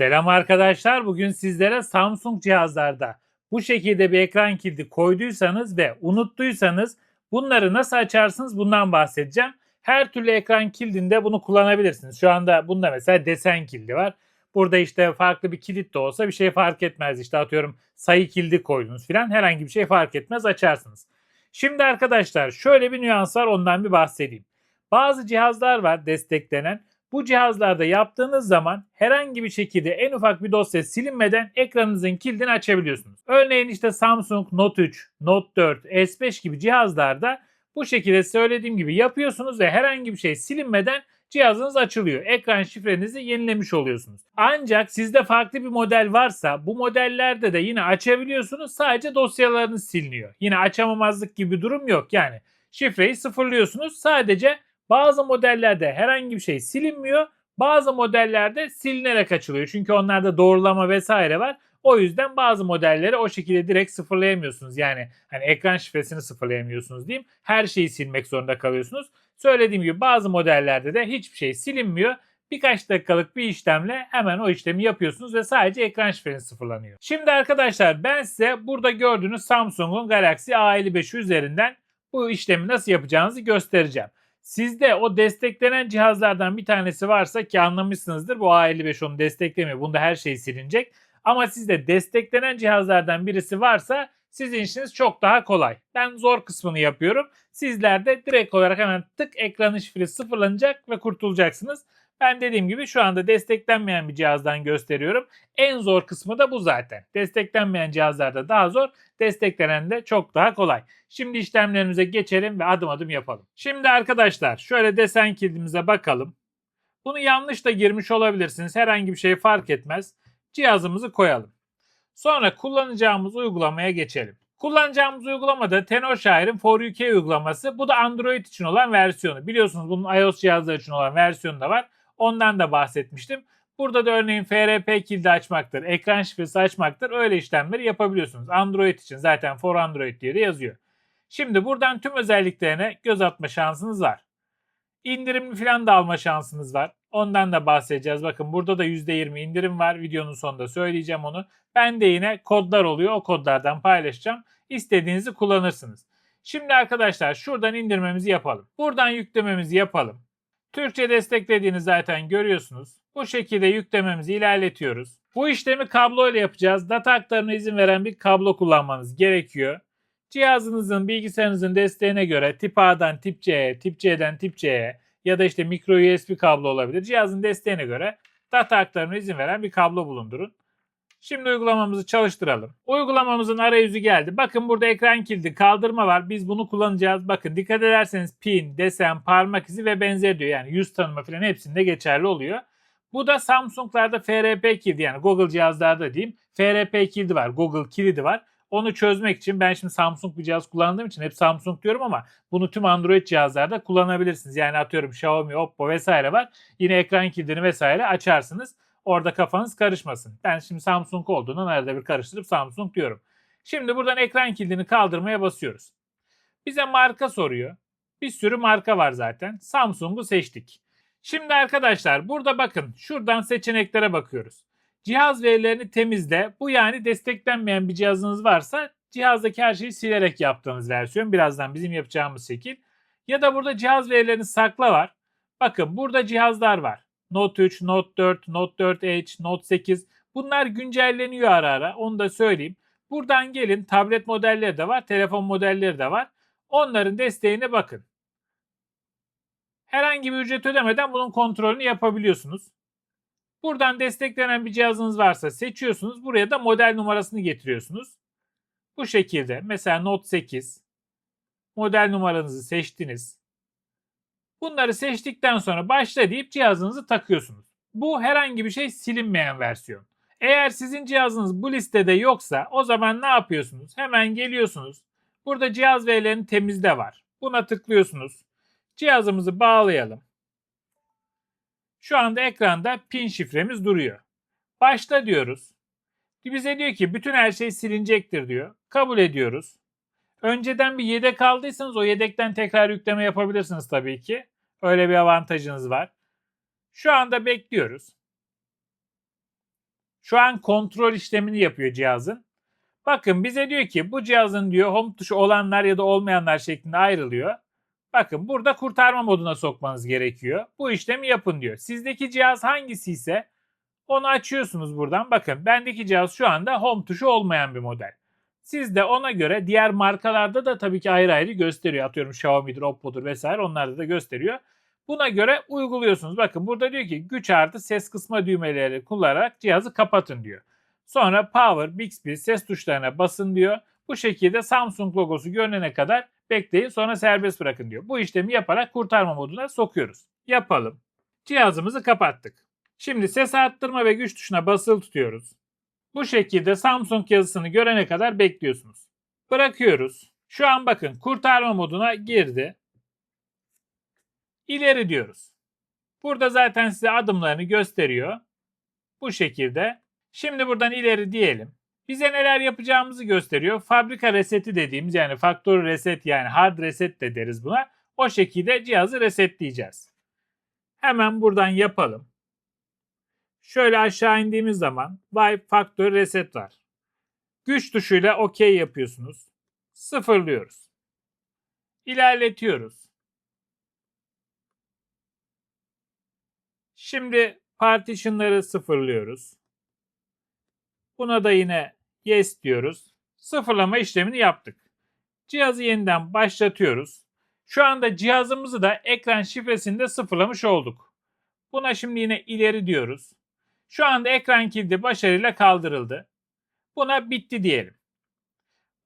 Selam arkadaşlar. Bugün sizlere Samsung cihazlarda bu şekilde bir ekran kilidi koyduysanız ve unuttuysanız bunları nasıl açarsınız bundan bahsedeceğim. Her türlü ekran kilidinde bunu kullanabilirsiniz. Şu anda bunda mesela desen kilidi var. Burada işte farklı bir kilit de olsa bir şey fark etmez. İşte atıyorum sayı kilidi koydunuz filan herhangi bir şey fark etmez açarsınız. Şimdi arkadaşlar şöyle bir nüans var ondan bir bahsedeyim. Bazı cihazlar var desteklenen bu cihazlarda yaptığınız zaman herhangi bir şekilde en ufak bir dosya silinmeden ekranınızın kilidini açabiliyorsunuz. Örneğin işte Samsung Note 3, Note 4, S5 gibi cihazlarda bu şekilde söylediğim gibi yapıyorsunuz ve herhangi bir şey silinmeden cihazınız açılıyor. Ekran şifrenizi yenilemiş oluyorsunuz. Ancak sizde farklı bir model varsa bu modellerde de yine açabiliyorsunuz. Sadece dosyalarınız siliniyor. Yine açamamazlık gibi bir durum yok. Yani şifreyi sıfırlıyorsunuz. Sadece bazı modellerde herhangi bir şey silinmiyor. Bazı modellerde silinerek açılıyor. Çünkü onlarda doğrulama vesaire var. O yüzden bazı modelleri o şekilde direkt sıfırlayamıyorsunuz. Yani hani ekran şifresini sıfırlayamıyorsunuz diyeyim. Her şeyi silmek zorunda kalıyorsunuz. Söylediğim gibi bazı modellerde de hiçbir şey silinmiyor. Birkaç dakikalık bir işlemle hemen o işlemi yapıyorsunuz ve sadece ekran şifreniz sıfırlanıyor. Şimdi arkadaşlar ben size burada gördüğünüz Samsung'un Galaxy A55 üzerinden bu işlemi nasıl yapacağınızı göstereceğim. Sizde o desteklenen cihazlardan bir tanesi varsa ki anlamışsınızdır bu A55 onu desteklemiyor. Bunda her şey silinecek. Ama sizde desteklenen cihazlardan birisi varsa sizin işiniz çok daha kolay. Ben zor kısmını yapıyorum. Sizler de direkt olarak hemen tık ekranın şifresi sıfırlanacak ve kurtulacaksınız. Ben dediğim gibi şu anda desteklenmeyen bir cihazdan gösteriyorum. En zor kısmı da bu zaten. Desteklenmeyen cihazlarda daha zor, desteklenen de çok daha kolay. Şimdi işlemlerimize geçelim ve adım adım yapalım. Şimdi arkadaşlar şöyle desen kilidimize bakalım. Bunu yanlış da girmiş olabilirsiniz. Herhangi bir şey fark etmez. Cihazımızı koyalım. Sonra kullanacağımız uygulamaya geçelim. Kullanacağımız uygulamada Tenorshir'in For UK uygulaması. Bu da Android için olan versiyonu. Biliyorsunuz bunun iOS cihazlar için olan versiyonu da var. Ondan da bahsetmiştim. Burada da örneğin FRP kilidi açmaktır, ekran şifresi açmaktır. Öyle işlemleri yapabiliyorsunuz. Android için zaten For Android diye de yazıyor. Şimdi buradan tüm özelliklerine göz atma şansınız var. İndirimli falan da alma şansınız var. Ondan da bahsedeceğiz. Bakın burada da %20 indirim var. Videonun sonunda söyleyeceğim onu. Ben de yine kodlar oluyor. O kodlardan paylaşacağım. İstediğinizi kullanırsınız. Şimdi arkadaşlar şuradan indirmemizi yapalım. Buradan yüklememizi yapalım. Türkçe desteklediğini zaten görüyorsunuz. Bu şekilde yüklememizi ilerletiyoruz. Bu işlemi kablo ile yapacağız. Data aktarına izin veren bir kablo kullanmanız gerekiyor. Cihazınızın, bilgisayarınızın desteğine göre tip A'dan tip C'ye, tip C'den tip C'ye ya da işte micro USB kablo olabilir. Cihazın desteğine göre data aktarına izin veren bir kablo bulundurun. Şimdi uygulamamızı çalıştıralım. Uygulamamızın arayüzü geldi. Bakın burada ekran kilidi kaldırma var. Biz bunu kullanacağız. Bakın dikkat ederseniz pin, desen, parmak izi ve benzeri diyor. Yani yüz tanıma falan hepsinde geçerli oluyor. Bu da Samsung'larda FRP kilidi yani Google cihazlarda diyeyim. FRP kilidi var. Google kilidi var. Onu çözmek için ben şimdi Samsung bir cihaz kullandığım için hep Samsung diyorum ama bunu tüm Android cihazlarda kullanabilirsiniz. Yani atıyorum Xiaomi, Oppo vesaire var. Yine ekran kilidini vesaire açarsınız. Orada kafanız karışmasın. Ben şimdi Samsung olduğundan arada bir karıştırıp Samsung diyorum. Şimdi buradan ekran kilidini kaldırmaya basıyoruz. Bize marka soruyor. Bir sürü marka var zaten. Samsung'u seçtik. Şimdi arkadaşlar burada bakın şuradan seçeneklere bakıyoruz. Cihaz verilerini temizle. Bu yani desteklenmeyen bir cihazınız varsa cihazdaki her şeyi silerek yaptığınız versiyon. Birazdan bizim yapacağımız şekil. Ya da burada cihaz verilerini sakla var. Bakın burada cihazlar var. Note 3, Note 4, Note 4 Edge, Note 8 bunlar güncelleniyor ara ara onu da söyleyeyim. Buradan gelin tablet modelleri de var, telefon modelleri de var. Onların desteğine bakın. Herhangi bir ücret ödemeden bunun kontrolünü yapabiliyorsunuz. Buradan desteklenen bir cihazınız varsa seçiyorsunuz. Buraya da model numarasını getiriyorsunuz. Bu şekilde mesela Note 8 model numaranızı seçtiniz. Bunları seçtikten sonra başla deyip cihazınızı takıyorsunuz. Bu herhangi bir şey silinmeyen versiyon. Eğer sizin cihazınız bu listede yoksa o zaman ne yapıyorsunuz? Hemen geliyorsunuz. Burada cihaz verilerini temizle var. Buna tıklıyorsunuz. Cihazımızı bağlayalım. Şu anda ekranda pin şifremiz duruyor. Başla diyoruz. Bize diyor ki bütün her şey silinecektir diyor. Kabul ediyoruz. Önceden bir yedek aldıysanız o yedekten tekrar yükleme yapabilirsiniz tabii ki. Öyle bir avantajınız var. Şu anda bekliyoruz. Şu an kontrol işlemini yapıyor cihazın. Bakın bize diyor ki bu cihazın diyor home tuşu olanlar ya da olmayanlar şeklinde ayrılıyor. Bakın burada kurtarma moduna sokmanız gerekiyor. Bu işlemi yapın diyor. Sizdeki cihaz hangisi ise onu açıyorsunuz buradan. Bakın bendeki cihaz şu anda home tuşu olmayan bir model. Siz de ona göre diğer markalarda da tabii ki ayrı ayrı gösteriyor. Atıyorum Xiaomi'dir, Oppo'dur vesaire onlarda da gösteriyor. Buna göre uyguluyorsunuz. Bakın burada diyor ki güç artı ses kısma düğmeleri kullanarak cihazı kapatın diyor. Sonra Power, Bixby ses tuşlarına basın diyor. Bu şekilde Samsung logosu görünene kadar bekleyin sonra serbest bırakın diyor. Bu işlemi yaparak kurtarma moduna sokuyoruz. Yapalım. Cihazımızı kapattık. Şimdi ses arttırma ve güç tuşuna basılı tutuyoruz. Bu şekilde Samsung yazısını görene kadar bekliyorsunuz. Bırakıyoruz. Şu an bakın kurtarma moduna girdi. İleri diyoruz. Burada zaten size adımlarını gösteriyor. Bu şekilde. Şimdi buradan ileri diyelim. Bize neler yapacağımızı gösteriyor. Fabrika reseti dediğimiz yani factory reset yani hard reset de deriz buna. O şekilde cihazı resetleyeceğiz. Hemen buradan yapalım. Şöyle aşağı indiğimiz zaman Wipe Factory Reset var. Güç tuşuyla OK yapıyorsunuz. Sıfırlıyoruz. İlerletiyoruz. Şimdi partitionları sıfırlıyoruz. Buna da yine yes diyoruz. Sıfırlama işlemini yaptık. Cihazı yeniden başlatıyoruz. Şu anda cihazımızı da ekran şifresinde sıfırlamış olduk. Buna şimdi yine ileri diyoruz. Şu anda ekran kilidi başarıyla kaldırıldı. Buna bitti diyelim.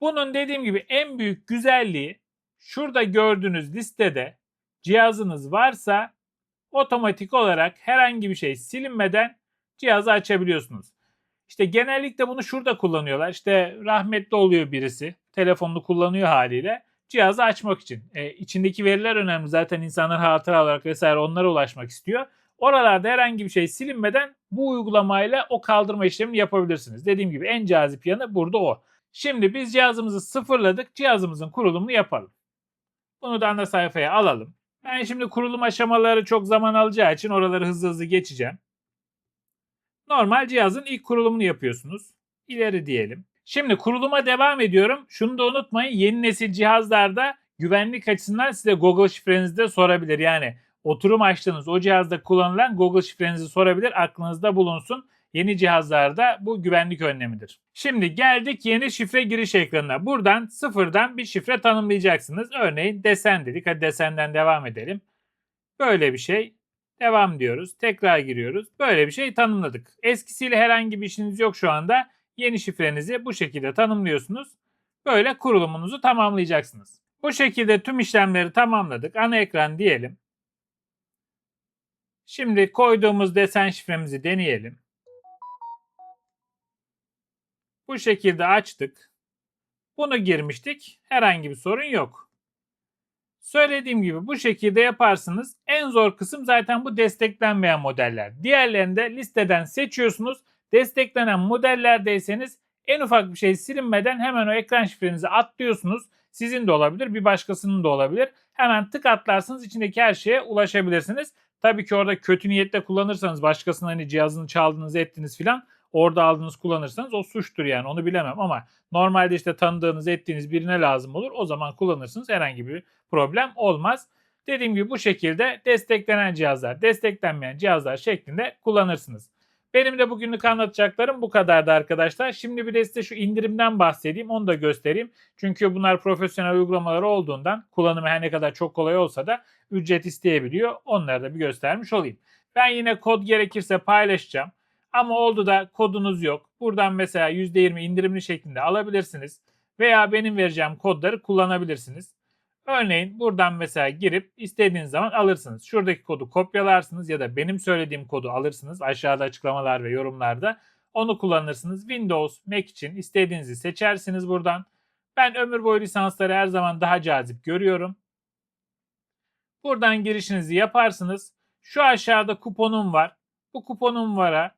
Bunun dediğim gibi en büyük güzelliği şurada gördüğünüz listede cihazınız varsa otomatik olarak herhangi bir şey silinmeden cihazı açabiliyorsunuz. İşte genellikle bunu şurada kullanıyorlar. İşte rahmetli oluyor birisi. Telefonunu kullanıyor haliyle. Cihazı açmak için. E, içindeki veriler önemli. Zaten insanlar hatıra olarak vesaire onlara ulaşmak istiyor. Oralarda herhangi bir şey silinmeden bu uygulamayla o kaldırma işlemini yapabilirsiniz. Dediğim gibi en cazip yanı burada o. Şimdi biz cihazımızı sıfırladık. Cihazımızın kurulumunu yapalım. Bunu da ana sayfaya alalım. Ben şimdi kurulum aşamaları çok zaman alacağı için oraları hızlı hızlı geçeceğim. Normal cihazın ilk kurulumunu yapıyorsunuz. İleri diyelim. Şimdi kuruluma devam ediyorum. Şunu da unutmayın yeni nesil cihazlarda güvenlik açısından size Google şifrenizi de sorabilir. Yani oturum açtığınız o cihazda kullanılan Google şifrenizi sorabilir. Aklınızda bulunsun. Yeni cihazlarda bu güvenlik önlemidir. Şimdi geldik yeni şifre giriş ekranına. Buradan sıfırdan bir şifre tanımlayacaksınız. Örneğin desen dedik. Hadi desenden devam edelim. Böyle bir şey. Devam diyoruz. Tekrar giriyoruz. Böyle bir şey tanımladık. Eskisiyle herhangi bir işiniz yok şu anda. Yeni şifrenizi bu şekilde tanımlıyorsunuz. Böyle kurulumunuzu tamamlayacaksınız. Bu şekilde tüm işlemleri tamamladık. Ana ekran diyelim. Şimdi koyduğumuz desen şifremizi deneyelim. Bu şekilde açtık. Bunu girmiştik. Herhangi bir sorun yok. Söylediğim gibi bu şekilde yaparsınız. En zor kısım zaten bu desteklenmeyen modeller. Diğerlerini de listeden seçiyorsunuz. Desteklenen modellerdeyseniz en ufak bir şey silinmeden hemen o ekran şifrenizi atlıyorsunuz. Sizin de olabilir, bir başkasının da olabilir. Hemen tık atlarsınız içindeki her şeye ulaşabilirsiniz. Tabii ki orada kötü niyetle kullanırsanız başkasının hani cihazını çaldınız ettiniz filan orada aldığınız kullanırsanız o suçtur yani onu bilemem ama normalde işte tanıdığınız ettiğiniz birine lazım olur o zaman kullanırsınız herhangi bir problem olmaz. Dediğim gibi bu şekilde desteklenen cihazlar, desteklenmeyen cihazlar şeklinde kullanırsınız. Benim de bugünlük anlatacaklarım bu kadardı arkadaşlar. Şimdi bir de size şu indirimden bahsedeyim. Onu da göstereyim. Çünkü bunlar profesyonel uygulamalar olduğundan kullanımı her ne kadar çok kolay olsa da ücret isteyebiliyor. Onları da bir göstermiş olayım. Ben yine kod gerekirse paylaşacağım. Ama oldu da kodunuz yok. Buradan mesela %20 indirimli şeklinde alabilirsiniz. Veya benim vereceğim kodları kullanabilirsiniz. Örneğin buradan mesela girip istediğiniz zaman alırsınız. Şuradaki kodu kopyalarsınız ya da benim söylediğim kodu alırsınız. Aşağıda açıklamalar ve yorumlarda. Onu kullanırsınız. Windows, Mac için istediğinizi seçersiniz buradan. Ben ömür boyu lisansları her zaman daha cazip görüyorum. Buradan girişinizi yaparsınız. Şu aşağıda kuponum var. Bu kuponum vara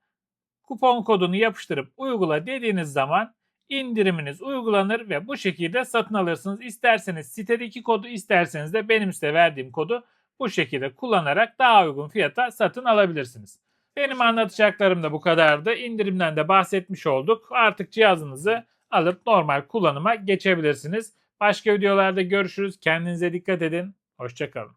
kupon kodunu yapıştırıp uygula dediğiniz zaman indiriminiz uygulanır ve bu şekilde satın alırsınız. İsterseniz sitedeki kodu isterseniz de benim size verdiğim kodu bu şekilde kullanarak daha uygun fiyata satın alabilirsiniz. Benim anlatacaklarım da bu kadardı. İndirimden de bahsetmiş olduk. Artık cihazınızı alıp normal kullanıma geçebilirsiniz. Başka videolarda görüşürüz. Kendinize dikkat edin. Hoşçakalın.